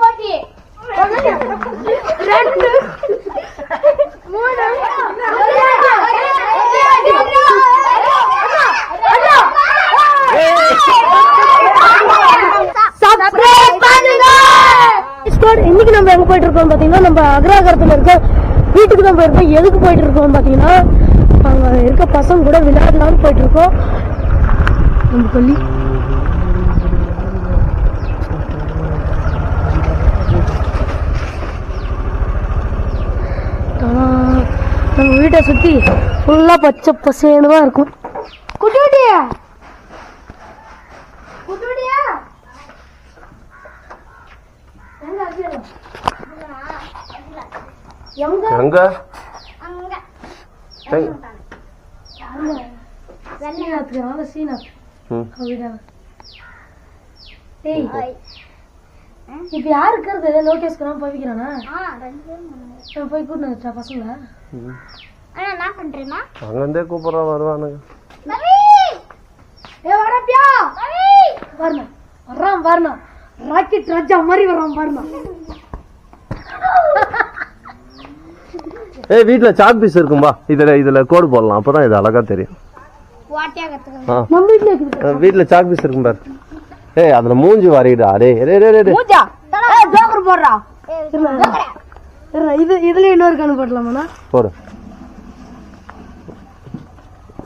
போட்டி. ரெண்டு. மூணு. இன்னைக்கு நம்ம எங்க போயிட்டு இருக்கோம் பாத்தீங்கன்னா நம்ம அக்ராகரத்துல இருக்க வீட்டுக்கு தான் போயிருக்கோம் எதுக்கு போயிட்டு இருக்கோம் பாத்தீங்கன்னா அங்க இருக்க பசங்க கூட விளையாடலாம்னு போயிட்டு இருக்கோம். நம்ம சொல்லி நம்ம வீட்டை சுத்தி ஃபுல்லா பச்சை பசேன்னு தான் இருக்கும். குட்டி குட்டியா எங்க டேய். இப்ப யாரு இருக்கிறது? மூணு. நான் போய் கூட்டினு வச்சா பசங்கள? ம். அண்ணா என்ன பண்றேன்னா அங்கிருந்தே கூப்பிட்றான் வருவானுங்க. ரவி ஏ வரணும் வர்றான் வரணும் ராக்கெட் ராஜா மாதிரி வர்றான் வரணும் ஏய் வீட்ல சாக் பீஸ் இருக்கும்பா இதுல இதுல கோடு போடலாம். அப்பதான் இது அழகா தெரியும். நம்ம வீட்ல சாக் பீஸ் இருக்கும் பாரு. ஏய் அதுல மூஞ்சி வரையிடா. டேய் டேய் டேய், டேய் டேய். மூஜா ஜோக்கர் போடுறா. இருடா, இது இதுல இன்னொரு கண்ணு போடலாமாண்ணா? போடு.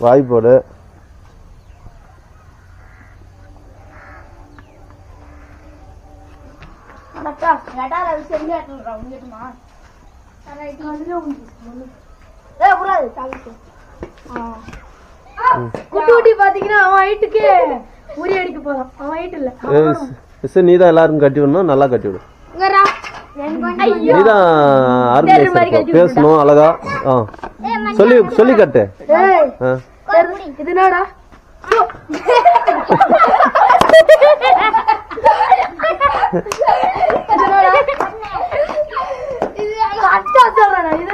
வாய் போடு. குட்டி குட்டி பாத்தீங்கன்னா அவன் ஹைட்டுக்கு உரி அடிக்க போறான். அவன் ஹைட் இல்ல. மிஸ் நீ தான் எல்லாருக்கும் கட்டி விடணும் நல்லா கட்டி விடு. நீ தான் ஆர்கனைசர் பேசணும் அழகா. ஆ. சொல்லி சொல்லி கட்டு. இது என்னடா?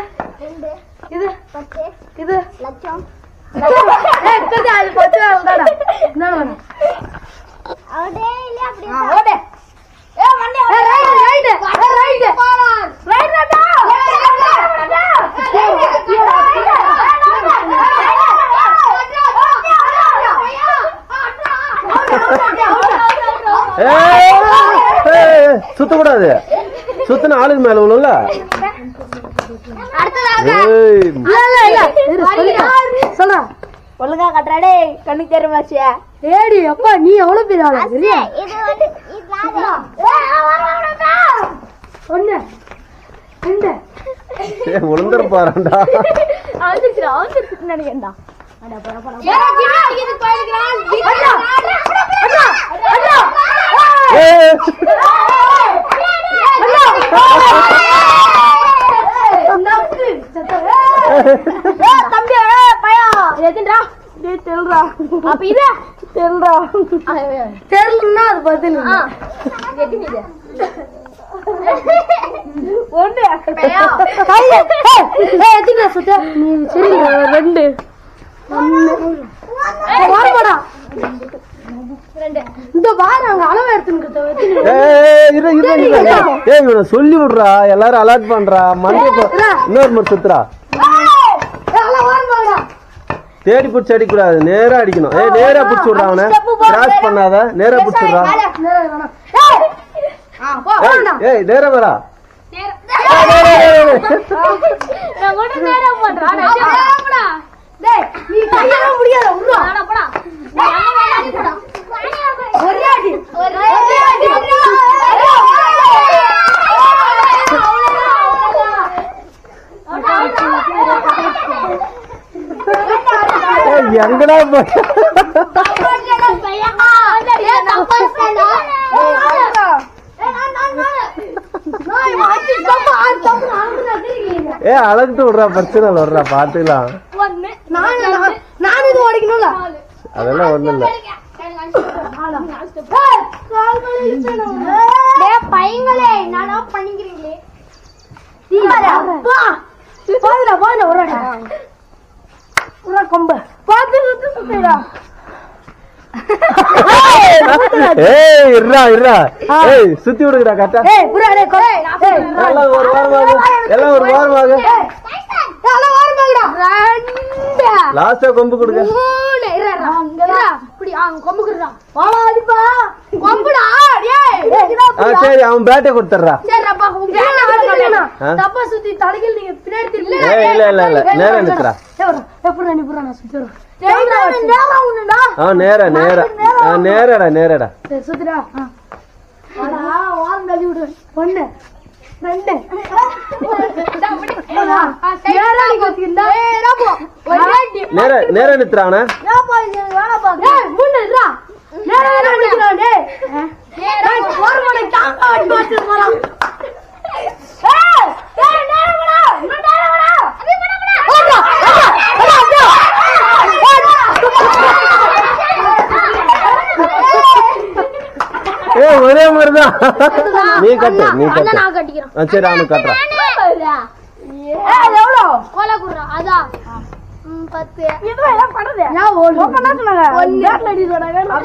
இது இது இது. லட்சம். இது அது பத்து தான்டா என்ன வேணும் அவடே இல்ல அப்படி ஓடே ஏ வண்டி ஏய், ரைடு, ரைடு, ஏய், ரைடு. ரைட் ரடா ஏய், ஏய், சுத்தக்கூடாது சுத்தின ஆளுக்கு மேல விழும்ல ஏய் இல்ல, ஒழுங்கா கட்டுறாடே கண்ணுக்கு தெரியுமாச்சியா ஏடி அப்பா நீ எவ்வளவு பெரிய ஆளு? நாங்க ஒண்ணு. ரெண்டு. விழுந்துற பாருடா நினைக்கிறேன்டா. எதுன்றா தெல்றா. அப்ப இது? தெல்றா. தெரியலன்னா அது பதில் ஏய், எத்தனை சுத்த? நீ சரியில்லை, ரெண்டு. சொல்லி விடுறா எல்லாரும் அலர்ட் பண்றா மண்டே இன்னொரு முறை சுத்துறா. தேடி பிடிச்சி அடிக்க கூடாது நேரா அடிக்கணும். ஏய் நேரா பிடிச்சி விடுறா அவனை. கிராஸ் பண்ணாத. நேரா பிடிச்சி விடுறா. ஏய், நேரா வரா. ஒரே எங்கடா ஏ அழகிட்டு விடுறா பிரச்சனை இல்லை விடுறா பாத்துக்கலாம் நான் இது ஓடிக்கணும்ல அதெல்லாம் ஒண்ணும் இல்ல. பையங்களே என்னடா பண்ணிக்கிறீங்களே பாதுடா பாதுடா ஒரு ஒரு கொம்ப. ஏய் இருடா இருடா. ஏய் சுத்தி விடுங்கடா கரெக்டா. ஏய் புறா டேய் கொ- ஏய் எல்லாம் ஒரு வாரமாக. எல்லாம் ஒரு வாரமாக. லாஸ்டா கொம்பு கொடுங்க. ஆ சரி அவன் பேட்டை? தப்பா சுத்தி நீங்க பின்னாடி திரும்பி ஏய் இல்ல இல்ல இல்ல. நேரா நிக்கிறா நேரா நேரா நேராடா நேராடா. சுத்துடா. வாரம் தள்ளி விடு. ஒண்ணு. ரெண்டு. நேரா நேரா இருடா. நேரா நேரா டேய், ஒரு ஒரே மாதிரிதான் நீ கட்டு நீ கட்டு. சரி அவனுக்கு கட்டுறான். எவ்வளோ? கோலா அதான். ஓடு?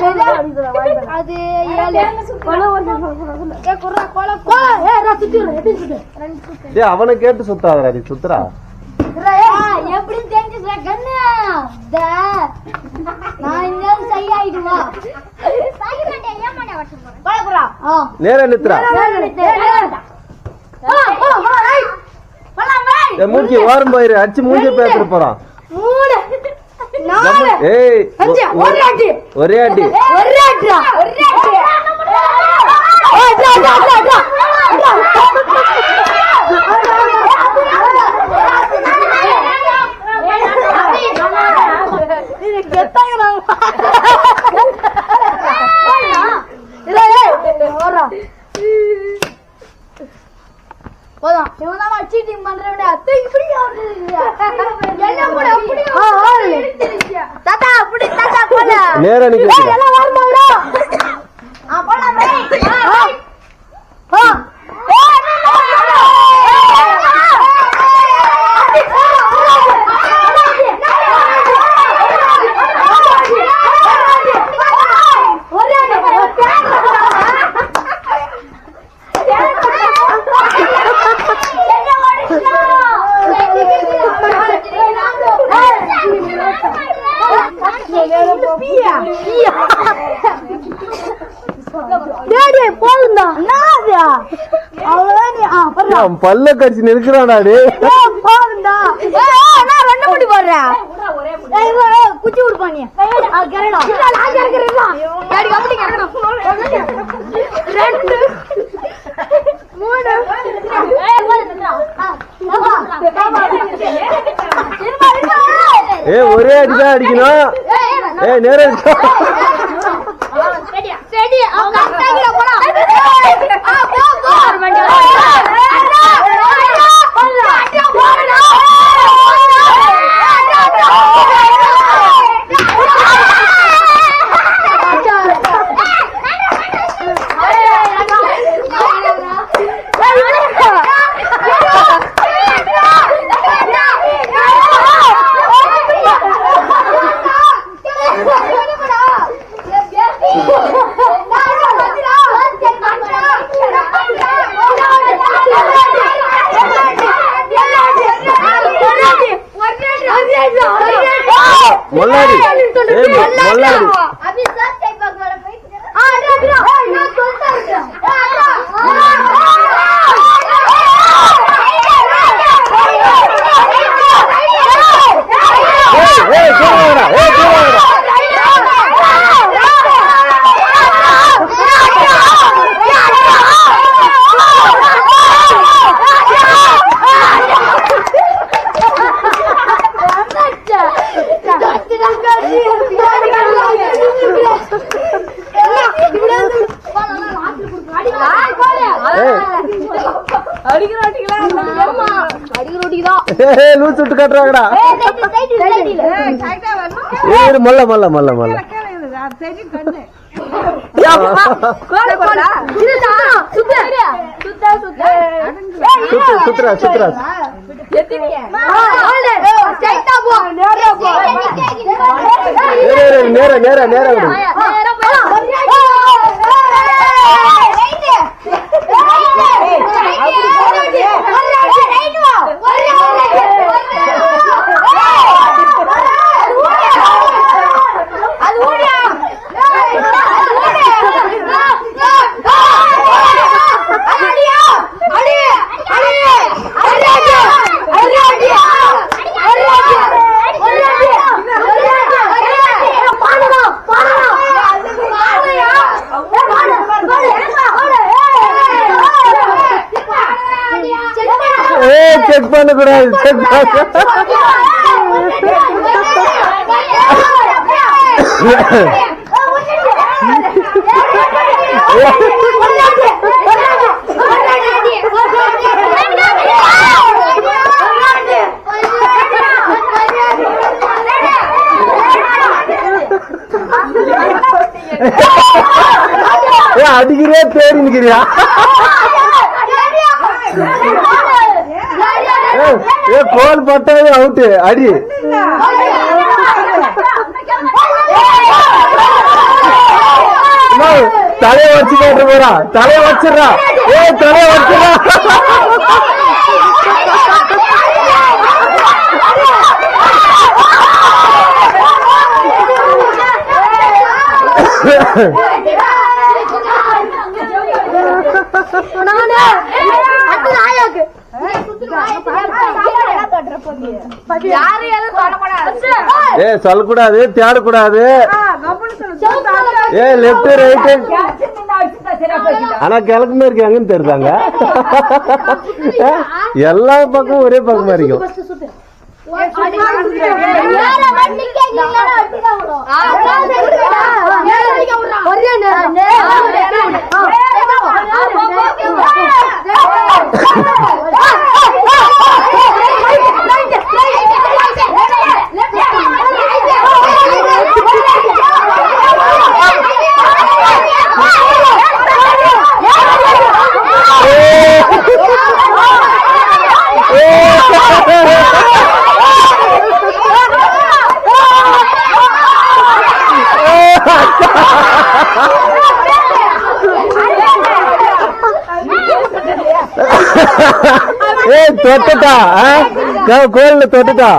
பேட்ல. அது ஏழு. கொலை ஒரு. ஏ கோலா கோலை, நான் எப்படி சுத்து? அவனை கேட்டு சுத்தாதடா நீ சுத்துறா எப்படின்னு தெரிஞ்சுக்கிற கண்ணு. நான் இங்க நேரா மூஞ்சி ஓரம் போயிரு அடிச்சு மூஞ்சி பேத்துட்டு போறான். ஏய் ஒரு அடி. ஒரே அடி ஒரு. ஏய். போதும். இவன் தான் சீட்டிங் பண்றவனே. அத்தை இப்படி என்ன கூட அப்படி நேரா நிக்க ஏய், வைக்கிறா. எல்லாம் வரமாடா. ஆ போலாம் ஆ. ஆ. ஏய், டேய், டேய், போதும்டா. என்னது? அவ்வளவுதான் நீ- ஆ, போடுறா. அவன் பல்ல கடிச்சு நிற்கிறானா டே ஏய், போதும்டா. ஏய், ஏய், நான் ரெண்டு முடி போடுறேன். குச்சி கொடுப்பா நீ. ரெண்டு மூணு. ஏய் ஒரே அடிதான் அடிக்கணும் ஏய் நேரா லூஸ் விட்டு காட்டுறாங்கடா இரு, மொல்ல மொல்ல மொல்ல மொல்ல நேரா நேரா நேரா விடு ஏ செக் பண்ண கூடாது செக் அடிக்கிறே தேடி நிக்கிறியா ஏ, கோல் பட்டாவே அவுட்டு அடி. தலைய வச்சு கேட்டு போறா? தலைய வச்சிடறா. ஏ தலைய வச்சிடறா. நானே எதுவும் சொல்லக்கூடாது ஏ சொல்லக்கூடாது தேடக்கூடாது. ஏ லெப்ட் ரைட்டு ஆனா கிழக்கு மேற்கு எங்கன்னு தெரியுதாங்க எல்லா பக்கமும் ஒரே பக்கமா இருக்கும். ஏ தொட்டுட்டா ஆ? கோ- கோல்ல தொட்டுட்டா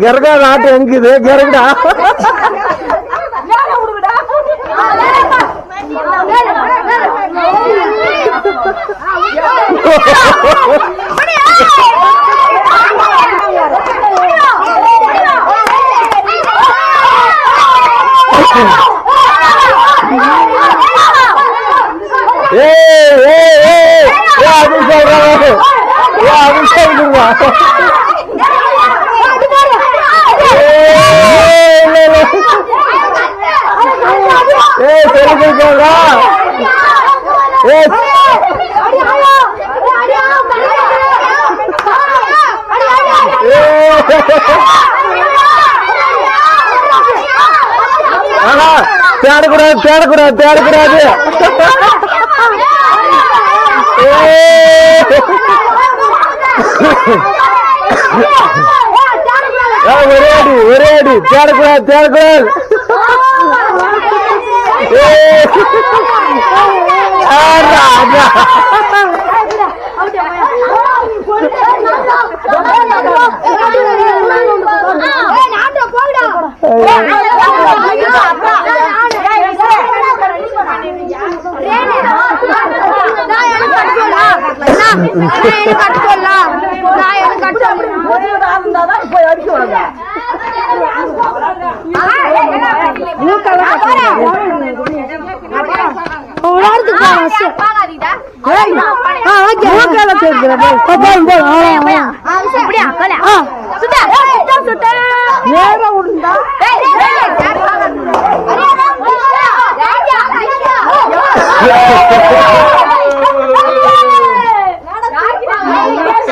கரகா நாட்டு எங்குது? இல்ல, இல்ல. ஆ, ஆ, கெரகா நாட்டு எங்குது கெரகடா ஏ ஏ ஏ ஏ அது சொல்றாங்க ஏ அது சொல்லுங்க ஏ தெரிஞ்சுக்கோங்க ஏ ஆனா தேடக்கூடாது தேடக்கூடாது தேடக்கூடாது. ஒரே அடி ஒரே அடி. தேடக்கூடாது தேடக்கூடாது. ஏ, ஆ. ஆடா.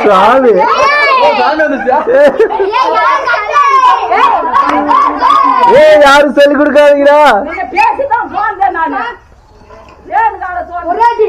சாமி ஏய் யாரும் சொல்லி கொடுக்காதீங்கடா நீங்க பேசிதான் போனேன் நானு ஏனுக்காக சொன்னேன் ஒரே அடி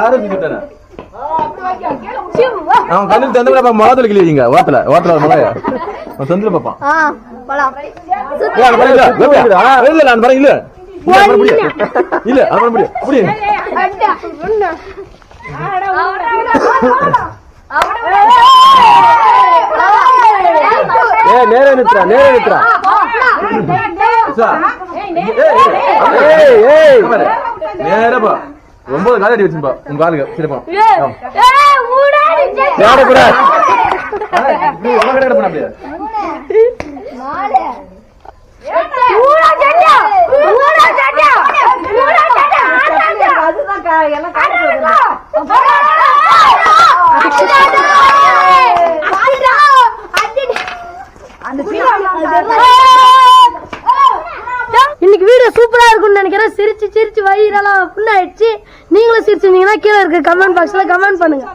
யாரும் சுத்திட்டானே? அவன் கண்ணில் தந்து கூட முகத்துல கிளியீங்க ஓட்டல ஓட்டல முளைய அவன் தந்துல பாப்பான் இல்ல, நான் பாரு, இல்ல. இல்ல, அவன் முடியாது. புடி. ஏய், நேரா நிறுத்துறா, நேரா. சார். ஏய், ஏய். நேரா போ. ஒன்பது கால் அடி வச்சுப்பா உங்க காலுக்கு. சரி போ. தேட கூட? நீ உங்க கடை போன அப்படியே. அதுதான் கா- எல்லாம் காட்டுறது. இன்னைக்கு வீடியோ சூப்பரா இருக்கும்னு நினைக்கிறேன். சிரிச்சு சிரிச்சு வயிறெல்லாம் புண்ணாயிடுச்சு நீங்களும் சிரிச்சிருந்தீங்கன்னா கீழே இருக்க கமெண்ட் பாக்ஸ்ல கமெண்ட் பண்ணுங்க!